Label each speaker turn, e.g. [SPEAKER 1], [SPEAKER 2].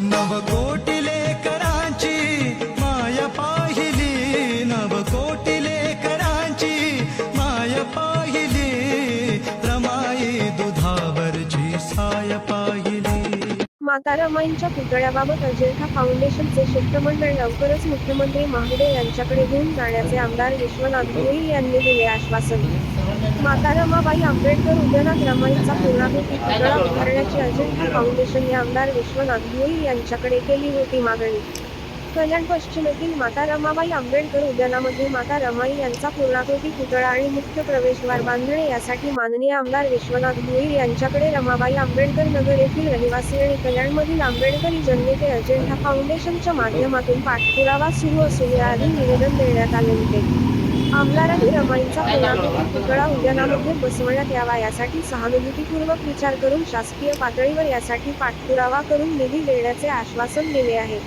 [SPEAKER 1] नवकोटी लेकरांची माया पाहिली नवकोटी लेकरांची माया पाहिली.
[SPEAKER 2] मातारामाईंच्या पुतळ्याबाबत अजिंठा फाउंडेशनचे शिष्टमंडळ लवकरच मुख्यमंत्री महाडे यांच्याकडे घेऊन जाण्याचे आमदार विश्वनाथ भोईर यांनी दिले आश्वासन. माता रमाबाई आंबेडकर उद्यानात रमाईचा पूर्णाकृती पुतळा उभारण्याची अजिंठा फाउंडेशनने आमदार विश्वनाथ भोईर यांच्याकडे केली होती मागणी. कल्याण पश्चिमेतील माता रमाबाई आंबेडकर उद्यानामध्ये माता रमाई यांचा पूर्णाकृती पुतळा आणि मुख्य प्रवेशद्वार बांधणे यासाठी माननीय आमदार विश्वनाथ भोईर यांच्याकडे रमाबाई आंबेडकर नगर येथील रहिवासी आणि कल्याणमधील आंबेडकरी जननेते अजेंठा फाउंडेशनच्या माध्यमातून पाठपुरावा सुरू असून याआधी निवेदन देण्यात आले होते. आमदारांनी रमाईंचा पूर्णाकृती पुतळा उद्यानामध्ये बसवण्यात यावा यासाठी सहानुभूतीपूर्वक विचार करून शासकीय पातळीवर यासाठी पाठपुरावा करून निधी देण्याचे आश्वासन दिले आहे.